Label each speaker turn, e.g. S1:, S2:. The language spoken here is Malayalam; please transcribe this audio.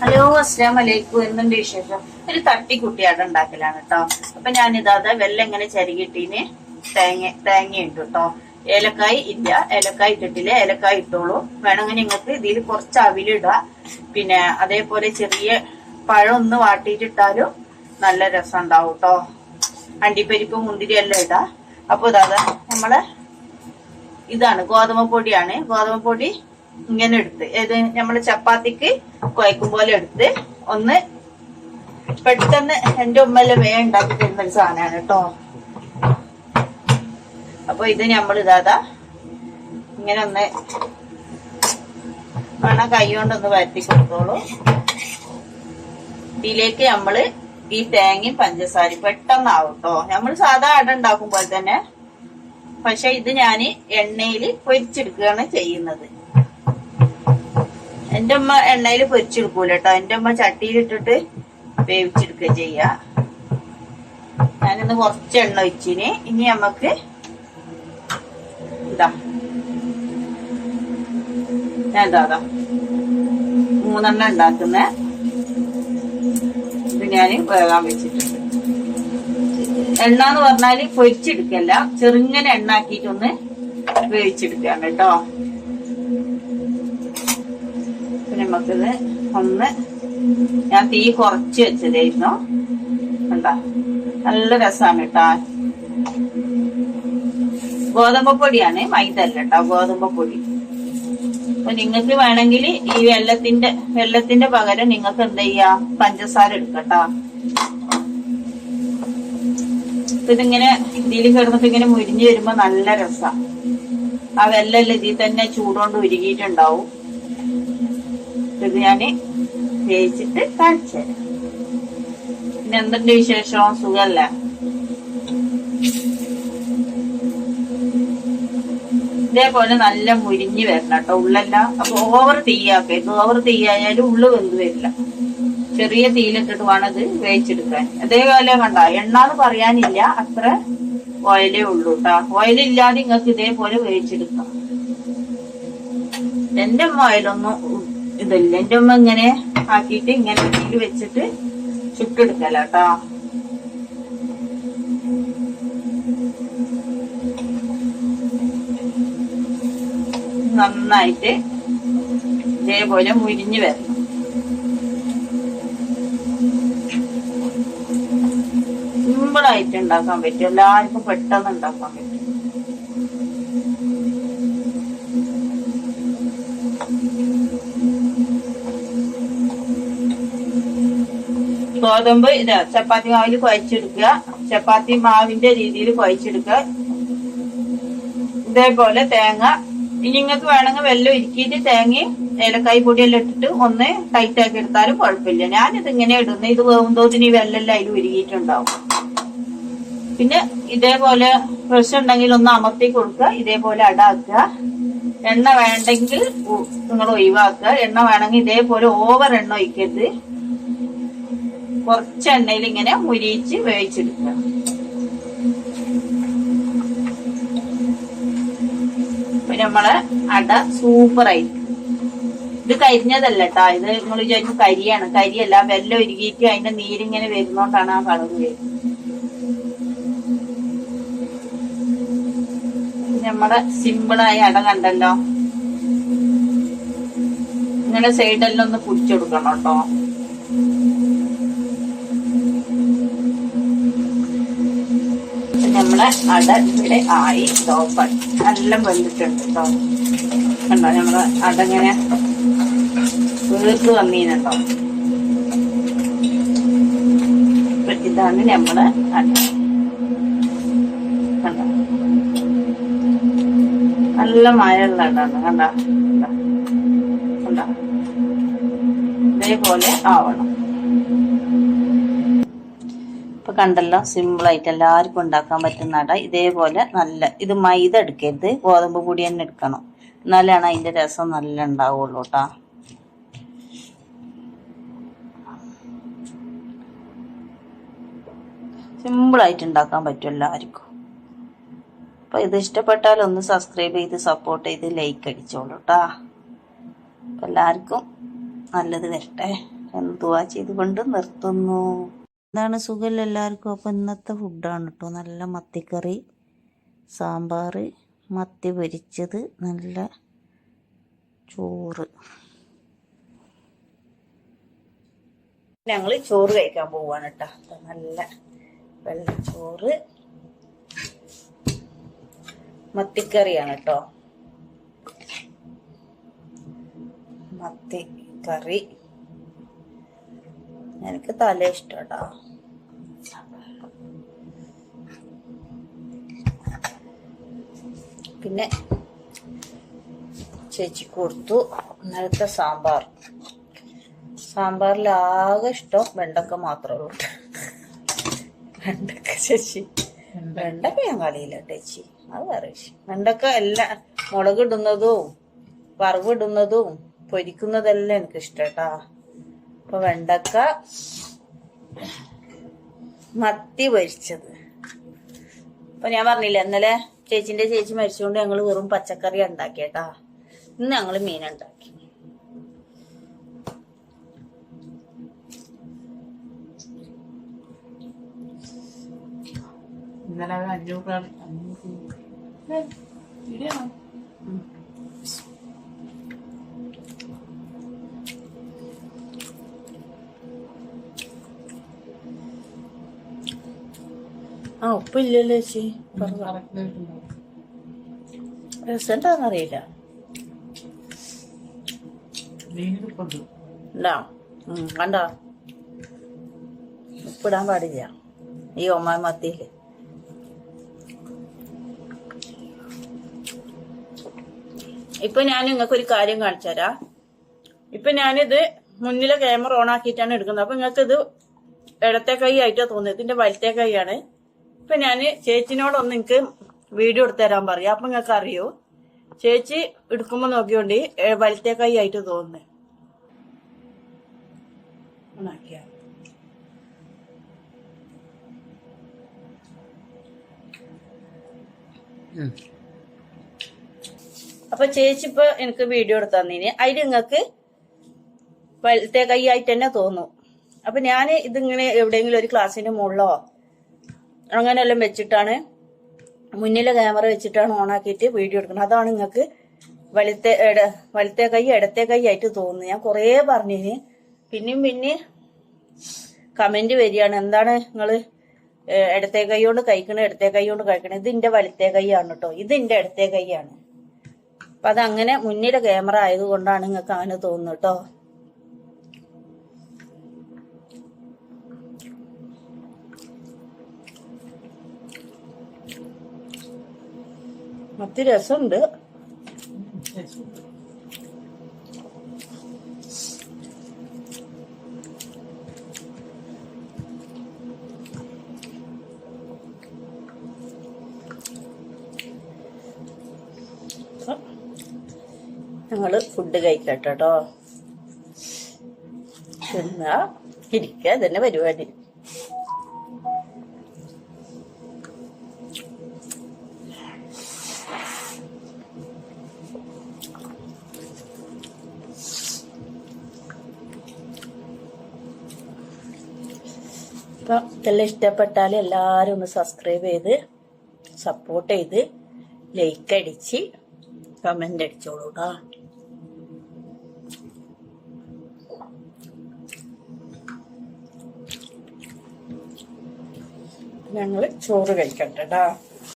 S1: ഹലോ അസ്ലാം വലൈക്കും എന്തുണ്ട് വിശേഷം? ഒരു തട്ടിക്കുട്ടിയാട് ഉണ്ടാക്കലാണ് കേട്ടോ അപ്പൊ ഇതാതെ വെള്ളം ഇങ്ങനെ ചരികിട്ടീന്. തേങ്ങ തേങ്ങയുണ്ട് കേട്ടോ ഏലക്കായ് ഇല്ല. ഏലക്കായ് ഇട്ടിട്ടില്ല. ഏലക്കായ് ഇട്ടോളൂ. വേണമെങ്കിൽ നിങ്ങൾക്ക് ഇതിൽ കുറച്ച് അവിലിടുക പിന്നെ അതേപോലെ ചെറിയ പഴം ഒന്ന് വാട്ടിയിട്ടിട്ടാലും നല്ല രസം ഉണ്ടാവും കേട്ടോ അണ്ടിപ്പരിപ്പ് മുന്തിരി എല്ലാം ഇടാം. അപ്പൊ ഇതാ നമ്മൾ ഇതാണ് ഗോതമ്പ് പൊടിയാണ്. ഗോതമ്പ് പൊടി ഇങ്ങനെ എടുത്ത്. ഇത് നമ്മൾ ചപ്പാത്തിക്ക് കുഴക്കും പോലെ എടുത്ത് ഒന്ന് പെട്ടെന്ന് എന്റെ ഉമ്മൽ വേ ഉണ്ടാക്കി തരുന്ന ഒരു സാധനമാണ് കേട്ടോ. അപ്പൊ ഇത് നമ്മൾ ഇതാതാ ഇങ്ങനെ ഒന്ന് വേണം കൈ കൊണ്ടൊന്ന് വരട്ടി കൊടുത്തോളൂ. ഇതിലേക്ക് നമ്മൾ ഈ തേങ്ങയും പഞ്ചസാരയും പെട്ടെന്നാവും കേട്ടോ. നമ്മൾ സാധാ അട ഉണ്ടാക്കുമ്പോൾ തന്നെ. പക്ഷെ ഇത് ഞാൻ എണ്ണയിൽ പൊരിച്ചെടുക്കുകയാണ് ചെയ്യുന്നത്. എന്റെ അമ്മ എണ്ണയിൽ പൊരിച്ചെടുക്കൂല കേട്ടോ എന്റെ അമ്മ ചട്ടിയിലിട്ടിട്ട് വേവിച്ചെടുക്കുക ചെയ്യ. ഞാനിന്ന് കുറച്ച് എണ്ണ ഒഴിച്ചിന്. ഇനി നമുക്ക് ഇതാ. ഞാൻ ഇതാ മൂന്നെണ്ണ ഉണ്ടാക്കുന്ന. ഇത് ഞാൻ വേകാൻ വെച്ചിട്ടുണ്ട്. എണ്ണ എന്ന് പറഞ്ഞാൽ പൊരിച്ചെടുക്കല്ല. ചെറുങ്ങനെ എണ്ണാക്കിയിട്ടൊന്ന് വേവിച്ചെടുക്കാണ് കേട്ടോ. നമുക്കിത് ഒന്ന് ഞാൻ തീ കുറച്ച് വെച്ചതായിരുന്നു. എന്താ നല്ല രസമാണ് കേട്ടോ. ഗോതമ്പ് പൊടിയാണ് മൈദ അല്ല കേട്ടോ ഗോതമ്പ് പൊടി. അപ്പൊ നിങ്ങൾക്ക് വേണമെങ്കിൽ ഈ വെള്ളത്തിന്റെ വെള്ളത്തിന്റെ പകരം നിങ്ങൾക്ക് എന്ത് ചെയ്യാ? പഞ്ചസാര എടുക്കട്ടോ ഇതിങ്ങനെ ഇതിൽ കിടന്നിട്ട് ഇങ്ങനെ മുരിഞ്ഞു വരുമ്പോ നല്ല രസ. ആ വെല്ലം ഇതിൽ തന്നെ ചൂടുകൊണ്ട് ഉരുകിയിട്ടുണ്ടാവും. ഇത് ഞാൻ വേവിച്ചിട്ട് കാണിച്ചു തരാം പിന്നെ എന്തുണ്ട് വിശേഷം? സുഖല്ല? ഇതേപോലെ നല്ല മുരിഞ്ഞു വരണം കേട്ടോ. ഉള്ളല്ല അപ്പൊ ഓവർ തീയാക്കരുത് ഓവർ തീയായാലും ഉള്ളു വെന്ത് വരില്ല. ചെറിയ തീയിലിട്ടിട്ട് വേണം ഇത് വേവിച്ചെടുക്കാൻ. അതേപോലെ കണ്ട എണ്ണ എന്ന് പറയാനില്ല. അത്ര ഓയിലേ ഉള്ളൂ കേട്ടോ. ഓയിലില്ലാതെ നിങ്ങൾക്ക് ഇതേപോലെ വേവിച്ചെടുക്കാം. എന്റെ ഓയിലൊന്നും ഇതില്ല. എന്റെ ഉമ്മ ഇങ്ങനെ ആക്കിയിട്ട് ഇങ്ങനെ ഇതിൽ വെച്ചിട്ട് ചുട്ടെടുക്കല കേട്ടോ നന്നായിട്ട് ഇതേപോലെ മുരിഞ്ഞു വരണം. സിമ്പിളായിട്ട് ഉണ്ടാക്കാൻ പറ്റും. എല്ലാവർക്കും പെട്ടെന്ന് ഉണ്ടാക്കാൻ പറ്റും. ഗോതമ്പ് ഇത് ചപ്പാത്തി മാവിൽ കുഴച്ചെടുക്കുക. ചപ്പാത്തി മാവിന്റെ രീതിയിൽ കുഴച്ചെടുക്കുക. ഇതേപോലെ തേങ്ങ. ഇനി നിങ്ങൾക്ക് വേണമെങ്കിൽ വെള്ളം ഇരിക്കിയിട്ട് തേങ്ങയും ഏലക്കായ് പൊടിയെല്ലാം ഇട്ടിട്ട് ഒന്ന് ടൈറ്റ് ആക്കി എടുത്താലും കുഴപ്പമില്ല. ഞാനിത് ഇങ്ങനെ ഇടുന്നു. ഇത് വേവും തോതിന് ഈ വെല്ലെല്ലാം അതിൽ ഉരുകിയിട്ടുണ്ടാവും. പിന്നെ ഇതേപോലെ ഫ്രഷ് ഉണ്ടെങ്കിൽ ഒന്ന് അമർത്തി കൊടുക്കുക. ഇതേപോലെ അടാക്കുക. എണ്ണ വേണ്ടെങ്കിൽ നിങ്ങൾ ഒഴിവാക്കുക. എണ്ണ വേണമെങ്കിൽ ഇതേപോലെ ഓവർ എണ്ണ ഒഴിക്കരുത്. കുറച്ച് എണ്ണയിൽ ഇങ്ങനെ മുരിയിച്ച് വേവിച്ചെടുക്കുക. പിന്നെ നമ്മളെ അട സൂപ്പറായി. ഇത് കരിഞ്ഞതല്ല കേട്ടാ ഇത് നിങ്ങൾ വിചാരിച്ചു കരിയാണ്. കരിയല്ല വെല്ലം ഒരുക്കിയിട്ട് അതിന്റെ നീരിങ്ങനെ വരുന്നോണ്ടാണ് ആ കളർ വരുന്നത്. നമ്മുടെ സിമ്പിളായ അട കണ്ടല്ലോ. നിങ്ങളുടെ സൈഡെല്ലാം ഒന്ന് പിടിച്ചെടുക്കണം കേട്ടോ നമ്മളെ അട ഇവിടെ ആയി ടോപ്പായി നല്ല വെന്തിട്ടുണ്ട് കേട്ടോ കണ്ടോ? നമ്മളെ അട ഇങ്ങനെ വീർത്ത് വന്നീനുണ്ടോ ഇതാണ് നമ്മളെ അട നല്ല മഴയുള്ള അടാണ് കണ്ടോ? കണ്ടോ? ഇതേപോലെ ആവണം. ഇപ്പൊ കണ്ടല്ലോ സിമ്പിൾ ആയിട്ട് എല്ലാവർക്കും ഉണ്ടാക്കാൻ പറ്റുന്ന അട. ഇതേപോലെ നല്ല ഇത് മൈദ എടുക്കരുത് ഗോതമ്പ് പൊടി തന്നെ എടുക്കണം. എന്നാലാണ് അതിന്റെ രസം നല്ല ഉണ്ടാവുള്ളൂ കേട്ടോ സിമ്പിൾ ആയിട്ട് ഉണ്ടാക്കാൻ പറ്റും എല്ലാവർക്കും. അപ്പൊ ഇത് ഇഷ്ടപ്പെട്ടാൽ ഒന്ന് സബ്സ്ക്രൈബ് ചെയ്ത് സപ്പോർട്ട് ചെയ്ത് ലൈക്ക് അടിച്ചോളൂ കേട്ടാ എല്ലാവർക്കും നല്ലത് വരട്ടെ എന്തുവാ ചെയ്തുകൊണ്ട് നിർത്തുന്നു. എന്താണ് സുഖമില്ല എല്ലാവർക്കും. അപ്പോൾ ഇന്നത്തെ ഫുഡാണ് കേട്ടോ. നല്ല മത്തിക്കറി സാമ്പാർ മത്തി പൊരിച്ചത് നല്ല ചോറ്. ഞങ്ങൾ ചോറ് കഴിക്കാൻ പോവാണ് കേട്ടോ. നല്ല വെള്ളച്ചോറ് മത്തിക്കറിയാണ് കേട്ടോ. മത്തി കറി എനിക്ക് തല ഇഷ്ടട്ടോ. പിന്നെ ചേച്ചി കൊടുത്തു. നേരത്തെ സാമ്പാർ. സാമ്പാറിൽ ആകെ ഇഷ്ടം വെണ്ടക്ക മാത്രമേ ഉള്ളൂ വെണ്ടക്ക ചേച്ചി. വെണ്ടക്ക ഞാൻ കളിയില്ല ചേച്ചി. അത് വേറെ വെണ്ടക്ക എല്ലാം മുളക് ഇടുന്നതും വറവിടുന്നതും പൊരിക്കുന്നതെല്ലാം എനിക്ക് ഇഷ്ടട്ടാ. അപ്പൊ വെണ്ടക്ക മത്തി പൊരിച്ചത്. അപ്പൊ ഞാൻ പറഞ്ഞില്ല ഇന്നലെ ചേച്ചിന്റെ ചേച്ചി മരിച്ചുകൊണ്ട് ഞങ്ങൾ വെറും പച്ചക്കറി ഉണ്ടാക്കിയേട്ടാ. ഇന്ന് ഞങ്ങൾ മീൻ ഉണ്ടാക്കി.
S2: ഇന്നലെ അഞ്ഞൂറ് അഞ്ഞൂറ്.
S1: ആ ഉപ്പില്ലല്ലോ ചേച്ചി. രസമുണ്ടാന്നറിയില്ല. ഉണ്ടോ കണ്ടോ. ഉപ്പിടാൻ പാടില്ല. ഈ ഒമ്മായി മത്തിയിൽ. ഇപ്പൊ ഞാൻ നിങ്ങൾക്ക് ഒരു കാര്യം കാണിച്ചു തരാം. ഇപ്പൊ ഞാനിത് മുന്നിലെ ക്യാമറ ഓൺ ആക്കിയിട്ടാണ് എടുക്കുന്നത്. അപ്പൊ നിങ്ങൾക്ക് ഇത് ഇടത്തെ കൈ ആയിട്ടാ തോന്നുന്നത്. ഇതിന്റെ വലത്തെ കൈയാണ്. ഇപ്പൊ ഞാൻ ചേച്ചിനോടൊന്ന് നിങ്ങൾക്ക് വീഡിയോ എടുത്തു തരാൻ പറയാം. അപ്പൊ നിങ്ങൾക്ക് അറിയോ? ചേച്ചി എടുക്കുമ്പോ നോക്കിയോണ്ട് വലത്തെ കൈ ആയിട്ട് തോന്നുന്നു. അപ്പൊ ചേച്ചി ഇപ്പൊ എനിക്ക് വീഡിയോ എടുത്തു തന്നീന്. അതിൽ നിങ്ങൾക്ക് വലത്തെ കൈ ആയിട്ട് തന്നെ തോന്നും. അപ്പൊ ഞാൻ ഇതിങ്ങനെ എവിടെയെങ്കിലും ഒരു ക്ലാസ്സിന്റെ മുകളിലോ അങ്ങനെയെല്ലാം വെച്ചിട്ടാണ് മുന്നിലെ ക്യാമറ വെച്ചിട്ടാണ് ഓണാക്കിയിട്ട് വീഡിയോ എടുക്കുന്നത്. അതാണ് നിങ്ങൾക്ക് വലത്തെ വലത്തെ കൈ ഇടത്തെ കൈ ആയിട്ട് തോന്നുന്നത്. ഞാൻ കുറേ പറഞ്ഞിന്. പിന്നെയും പിന്നെ കമന്റ് വരികയാണ്. എന്താണ് നിങ്ങൾ ഇടത്തെ കൈ കൊണ്ട് കഴിക്കണേ ഇടത്തെ കൈ കൊണ്ട് കഴിക്കണേ? ഇത് എന്റെ വലത്തെ കൈയാണ് കേട്ടോ ഇത് എന്റെ ഇടത്തെ കൈയാണ്. അപ്പൊ അതങ്ങനെ മുന്നിലെ ക്യാമറ ആയതുകൊണ്ടാണ് നിങ്ങൾക്ക് അങ്ങനെ തോന്നുന്നത് കേട്ടോ മത്തി രസമുണ്ട്. ഞങ്ങൾ ഫുഡ് കഴിക്കട്ടെ എന്നാ തിന്നാ ഇരിക്കുക തന്നെ പരിപാടി അപ്പൊ ഇതെല്ലാം ഇഷ്ടപ്പെട്ടാൽ എല്ലാവരും ഒന്ന് സബ്സ്ക്രൈബ് ചെയ്ത് സപ്പോർട്ട് ചെയ്ത് ലൈക്ക് അടിച്ച് കമന്റ് അടിച്ചോളൂ ഞങ്ങൾ ചോറ് കഴിക്കട്ടെ ട്ടാ.